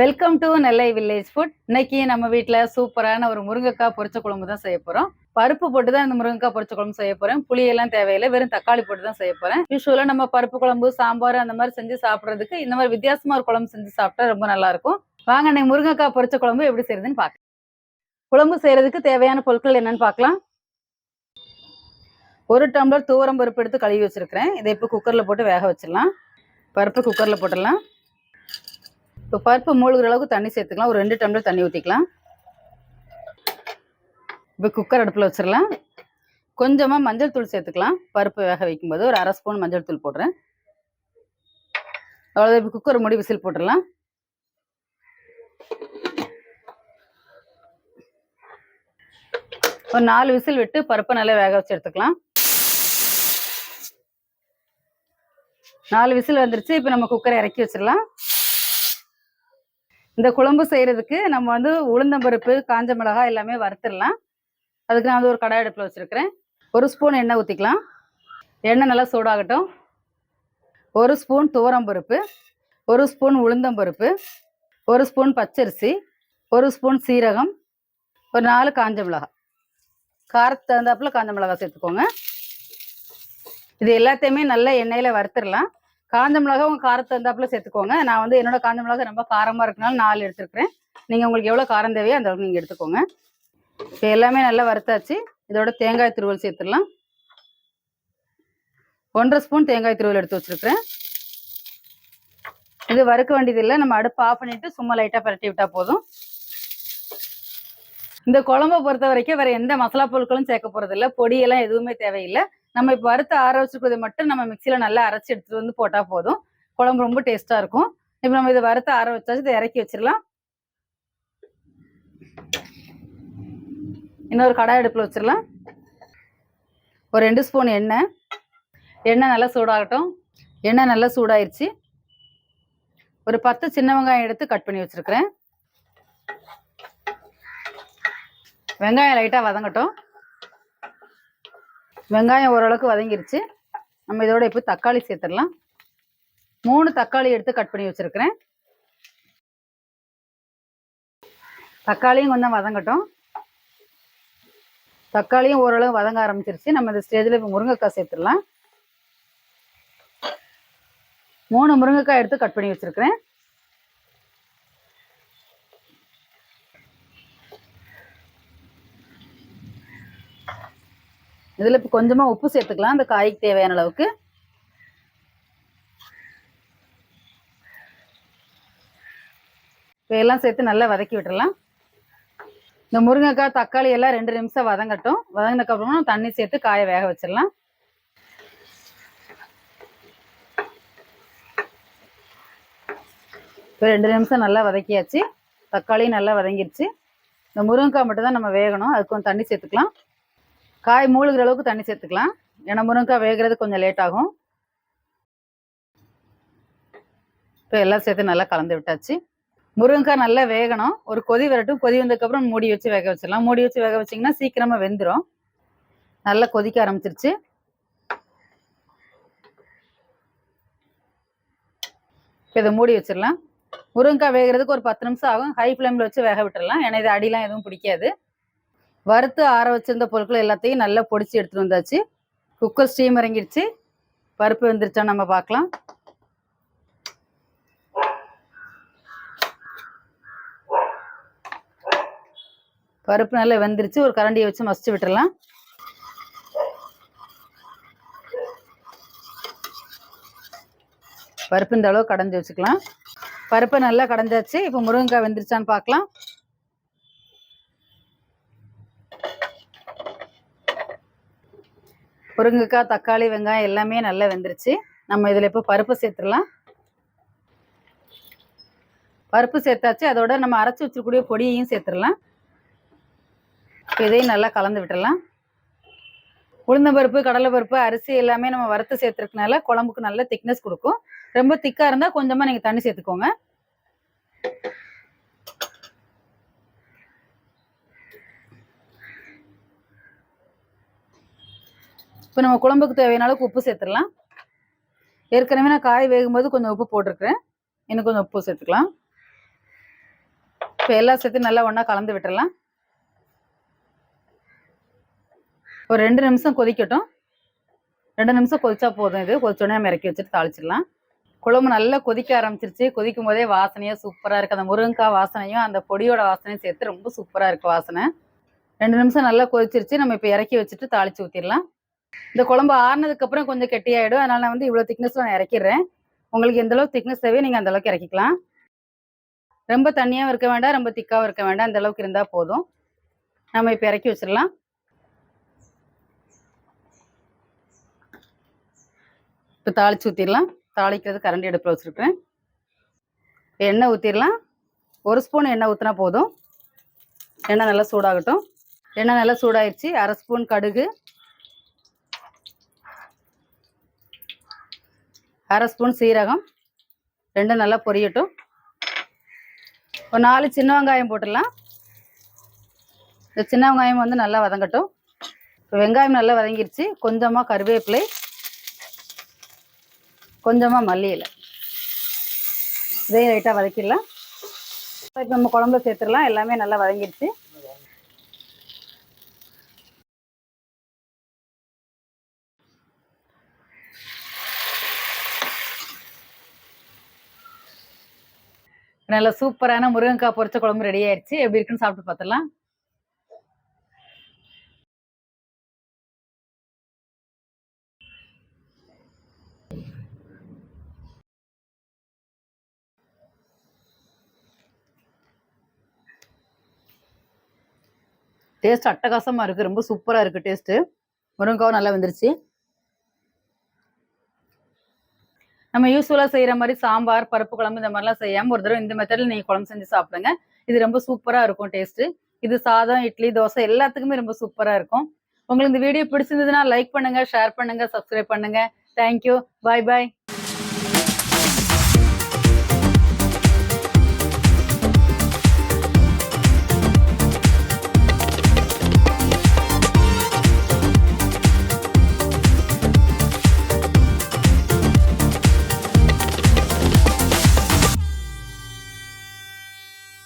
Welcome to Nellai village food இன்னைக்கு நம்ம வீட்டில் சூப்பரான ஒரு முருங்கைக்காய் பொரிச்ச குழம்பு தான் செய்ய போகிறோம் பருப்பு போட்டு தான் இந்த முருங்கைக்காய் பொரிச்ச குழம்பு செய்ய போகிறேன் புளியெல்லாம் தேவையில்லை. வெறும் தக்காளி போட்டு தான் செய்ய போகிறேன் யூஸ்வலாக நம்ம பருப்பு குழம்பு சாம்பார் அந்த மாதிரி செஞ்சு சாப்பிட்றதுக்கு இந்த மாதிரி வித்தியாசமா ஒரு குழம்பு செஞ்சு சாப்பிட்டா ரொம்ப நல்லா இருக்கும். வாங்க இன்னைக்கு முருங்கைக்காய் பொரிச்ச குழம்பு எப்படி செய்யுதுன்னு பார்க்கலாம் குழம்பு செய்யறதுக்கு தேவையான பொருட்கள் என்னன்னு பார்க்கலாம் ஒரு டம்ளர் தூரம் பருப்பு எடுத்து கழுவி வச்சிருக்கிறேன். இதை இப்போ குக்கரில் போட்டு வேக வச்சிடலாம். பருப்பு குக்கரில் போட்டுடலாம். இப்போ பருப்பு மூழ்கிற அளவுக்கு தண்ணி சேர்த்துக்கலாம். ஒரு ரெண்டு டம்ளர் தண்ணி ஊற்றிக்கலாம் இப்போ குக்கர் அடுப்பில் வச்சிடலாம். கொஞ்சமாக மஞ்சள் தூள் சேர்த்துக்கலாம். பருப்பு வேக வைக்கும்போது ஒரு அரை ஸ்பூன் மஞ்சள் தூள் போடுறேன். அவ்வளோதான் இப்போ குக்கர் முடி விசில் போட்டுடலாம். ஒரு நாலு விசில் விட்டு பருப்பை நல்லா வேக வச்சு எடுத்துக்கலாம். நாலு விசில் வந்துருச்சு. இப்போ நம்ம குக்கரை இறக்கி வச்சிடலாம். இந்த குழம்பு செய்யறதுக்கு நம்ம வந்து உளுந்தம்பருப்பு காஞ்ச மிளகாய் எல்லாமே வறுத்துடலாம். அதுக்கு நான் வந்து ஒரு கடாய் அடுப்பில் வச்சுருக்கிறேன். ஒரு ஸ்பூன் எண்ணெய் ஊற்றிக்கலாம் எண்ணெய் நல்லா சூடாகட்டும். ஒரு ஸ்பூன் துவரம்பருப்பு ஒரு ஸ்பூன் உளுந்தம்பருப்பு ஒரு ஸ்பூன் பச்சரிசி ஒரு ஸ்பூன் சீரகம் ஒரு நாலு காஞ்ச மிளகாய். காரத்து தகுந்தாப்புல காஞ்ச மிளகாய் சேர்த்துக்கோங்க. இது எல்லாத்தையுமே நல்ல எண்ணெயில் வறுத்துடலாம். காஞ்ச மிளகா உங்கள் காரத்தை இருந்தாப்புல சேர்த்துக்கோங்க. நான் வந்து என்னோட காஞ்ச மிளகா ரொம்ப காரமாக இருக்கனால நாலு எடுத்துருக்கிறேன் நீங்கள் உங்களுக்கு எவ்வளோ காரம் தேவையோ அந்த அளவுக்கு நீங்கள் எடுத்துக்கோங்க. இப்போ எல்லாமே நல்லா வறுத்தாச்சு. இதோட தேங்காய் துருவல் சேர்த்துடலாம். ஒன்றரை ஸ்பூன் தேங்காய் துருவல் எடுத்து வச்சிருக்கிறேன். இது வறுக்க வேண்டியதில்லை. நம்ம அடுப்பு ஆஃப் பண்ணிட்டு சும்மா லைட்டாக பரட்டி விட்டா போதும். இந்த குழம்பை பொறுத்த வரைக்கும் வேற எந்த மசாலா பொருட்களும் சேர்க்க போறது பொடியெல்லாம் எதுவுமே தேவையில்லை. நம்ம இப்போ வறுத்து ஆற வச்சுக்கிறத மட்டும் நம்ம மிக்சியில் நல்லா அரைச்சி எடுத்துட்டு வந்து போட்டால் போதும். குழம்பு ரொம்ப டேஸ்ட்டாக இருக்கும். இப்போ நம்ம இதை வறுத்து ஆற வச்சாச்சு இதை இறக்கி வச்சிடலாம். இன்னொரு கடாய் அடுப்பில் வச்சிடலாம். ஒரு ரெண்டு ஸ்பூன் எண்ணெய். எண்ணெய் நல்லா சூடாகட்டும். எண்ணெய் நல்லா சூடாயிருச்சு. ஒரு பத்து சின்ன வெங்காயம் எடுத்து கட் பண்ணி வச்சிருக்கிறேன். வெங்காயம் லைட்டாக வதங்கட்டும். வெங்காயம் ஓரளவுக்கு வதங்கிருச்சு. நம்ம இதோட இப்போ தக்காளி சேர்த்துடலாம். மூணு தக்காளி எடுத்து கட் பண்ணி வச்சிருக்கிறேன். தக்காளியும் கொஞ்சம் வதங்கட்டும். தக்காளியும் ஓரளவு வதங்க ஆரம்பிச்சிருச்சு. நம்ம இந்த ஸ்டேஜில் இப்போ முருங்கைக்காய் சேர்த்துடலாம். மூணு முருங்கைக்காய் எடுத்து கட் பண்ணி வச்சிருக்கிறேன். இதில் இப்போ கொஞ்சமாக உப்பு சேர்த்துக்கலாம். அந்த காய்க்கு தேவையான அளவுக்கு. இப்போ எல்லாம் சேர்த்து நல்லா வதக்கி விட்டுடலாம் இந்த முருங்கைக்காய் தக்காளி எல்லாம் ரெண்டு நிமிஷம் வதங்கட்டும். வதங்கினதுக்கப்புறமா தண்ணி சேர்த்து காயை வேக வச்சிடலாம். இப்போ ரெண்டு நிமிஷம் நல்லா வதக்கியாச்சு. தக்காளியும் நல்லா வதங்கிடுச்சு இந்த முருங்கைக்காய் மட்டும் தான் நம்ம வேகணும். அதுக்கு கொஞ்சம் தண்ணி சேர்த்துக்கலாம். காய் மூழ்கிற அளவுக்கு தண்ணி சேர்த்துக்கலாம். ஏன்னா முருங்கைக்காய் வேகிறது கொஞ்சம் லேட் ஆகும். இப்போ எல்லாம் சேர்த்து நல்லா கலந்து விட்டாச்சு. முருங்கைக்காய் நல்லா வேகணும். ஒரு கொதி வரட்டும். கொதி வந்ததுக்கப்புறம் மூடி வச்சு வேக வச்சிடலாம். மூடி வச்சு வேக வச்சிங்கன்னா சீக்கிரமாக வெந்துடும் நல்லா கொதிக்க ஆரம்பிச்சிருச்சு. இப்போ இதை மூடி வச்சிடலாம். முருங்கைக்காய் வேகிறதுக்கு ஒரு பத்து நிமிஷம் ஆகும். ஹை ஃப்ளேமில் வச்சு வேக விட்டுடலாம் ஏன்னா இது அடிலாம் எதுவும் பிடிக்காது. வறுத்து ஆற வச்சிருந்த பொருட்கள் எல்லாத்தையும் நல்லா பொடிச்சு எடுத்துட்டு வந்தாச்சு. குக்கர் ஸ்டீம் இறங்கிடுச்சு. பருப்பு வெந்துருச்சா நம்ம பார்க்கலாம். பருப்பு நல்லா வெந்துருச்சு. ஒரு கரண்டியை வச்சு மசிச்சு விட்டுடலாம் பருப்பு இந்த அளவு கடைஞ்சி வச்சுக்கலாம். பருப்பை நல்லா கடைஞ்சாச்சு. இப்போ முருங்கைக்காய் வெந்துருச்சான்னு பார்க்கலாம். முருங்கைக்காய் தக்காளி வெங்காயம் எல்லாமே நல்லா வெந்துருச்சு. நம்ம இதில் இப்போ பருப்பு சேர்த்துடலாம். பருப்பு சேர்த்தாச்சு. அதோட நம்ம அரைச்சி வச்சிருக்கக்கூடிய பொடியையும் சேர்த்துடலாம். இதையும் நல்லா கலந்து விட்டுடலாம். உளுந்தம்பருப்பு கடலைப்பருப்பு அரிசி எல்லாமே நம்ம வறுத்து சேர்த்துருக்கனால குழம்புக்கு நல்ல திக்னஸ் கொடுக்கும். ரொம்ப திக்காக இருந்தால் கொஞ்சமாக நீங்கள் தண்ணி சேர்த்துக்கோங்க. இப்போ நம்ம குழம்புக்கு தேவையான அளவுக்கு உப்பு சேர்த்துடலாம். ஏற்கனவே நான் காய் வேகும்போது கொஞ்சம் உப்பு போட்டிருக்கிறேன். இன்னும் கொஞ்சம் உப்பு சேர்த்துக்கலாம். இப்போ எல்லாம் சேர்த்து நல்லா ஒன்றா கலந்து விட்டுடலாம் ஒரு ரெண்டு நிமிஷம் கொதிக்கட்டும். ரெண்டு நிமிஷம் கொதிச்சா போதும் இது. கொதிச்சோடனே நம்ம இறக்கி வச்சுட்டு தாளிச்சிடலாம். குழம்பு நல்லா கொதிக்க ஆரம்பிச்சிருச்சு. கொதிக்கும் போதே வாசனையாக சூப்பராக இருக்குது அந்த முருங்கைக்காய் வாசனையும் அந்த பொடியோட வாசனையும் சேர்த்து ரொம்ப சூப்பராக இருக்குது வாசனை. ரெண்டு நிமிஷம் நல்லா கொதிச்சிருச்சு. நம்ம இப்போ இறக்கி வச்சுட்டு தாளிச்சு ஊற்றிடலாம் இந்த குழம்பு ஆறுனதுக்கு அப்புறம் கொஞ்சம் கெட்டியாயிடும். அதனால நான் வந்து இவ்வளோ திக்னஸ்ல நான் இறக்கிடுறேன். உங்களுக்கு எந்த அளவுக்கு திக்னஸ் தேவையோ நீங்கள் அந்த அளவுக்கு இறக்கிக்கலாம். ரொம்ப தண்ணியாகவும் இருக்க வேண்டாம் ரொம்ப திக்காகவும் இருக்க வேண்டாம். அந்த அளவுக்கு இருந்தால் போதும். நம்ம இப்போ இறக்கி வச்சிடலாம். இப்போ தாளிச்சு ஊற்றிடலாம் தாளிக்கிறது கரண்டி அடுப்பில் வச்சுருக்கேன் எண்ணெய் ஊற்றிடலாம் ஒரு ஸ்பூன் எண்ணெய் ஊற்றினா போதும். எண்ணெய் நல்லா சூடாகட்டும். எண்ணெய் நல்லா சூடாயிடுச்சு அரை ஸ்பூன் கடுகு. அரை ஸ்பூன் சீரகம் ரெண்டும் நல்லா பொரியட்டும். ஒரு நாலு சின்ன வெங்காயம் போட்டுடலாம். இந்த சின்ன வெங்காயம் வந்து நல்லா வதங்கட்டும். இப்போ வெங்காயம் நல்லா வதங்கிருச்சு. கொஞ்சமாக கருவேப்பிலை கொஞ்சமாக மல்லி இலை இதையும் லைட்டாக வதக்கிடலாம். இப்போ நம்ம குழம்புல சேர்த்துடலாம். எல்லாமே நல்லா வதங்கிடுச்சு நல்ல சூப்பரான முருங்கைக்காய் பொரிச்ச குழம்பு ரெடி ஆயிடுச்சு. எப்படி இருக்குன்னு சாப்பிட்டு பார்த்துடலாம். டேஸ்ட் அட்டகாசமா இருக்கு. ரொம்ப சூப்பரா இருக்கு டேஸ்ட் முருங்கைக்காவும் நல்லா வந்துருச்சு. நம்ம யூஸ்ஃபுல்லா செய்யற மாதிரி சாம்பார் பருப்பு குழம்பு இந்த மாதிரிலாம் செய்யாம ஒரு தடவை இந்த மெத்தடில் நீங்க குழம்பு செஞ்சு சாப்பிடுங்க. இது ரொம்ப சூப்பரா இருக்கும் டேஸ்ட் இது சாதம் இட்லி தோசை எல்லாத்துக்குமே ரொம்ப சூப்பரா இருக்கும். உங்களுக்கு இந்த வீடியோ பிடிச்சிருந்ததுன்னா லைக் பண்ணுங்க ஷேர் பண்ணுங்க சப்ஸ்கிரைப் பண்ணுங்க. தேங்க்யூ பாய் பாய்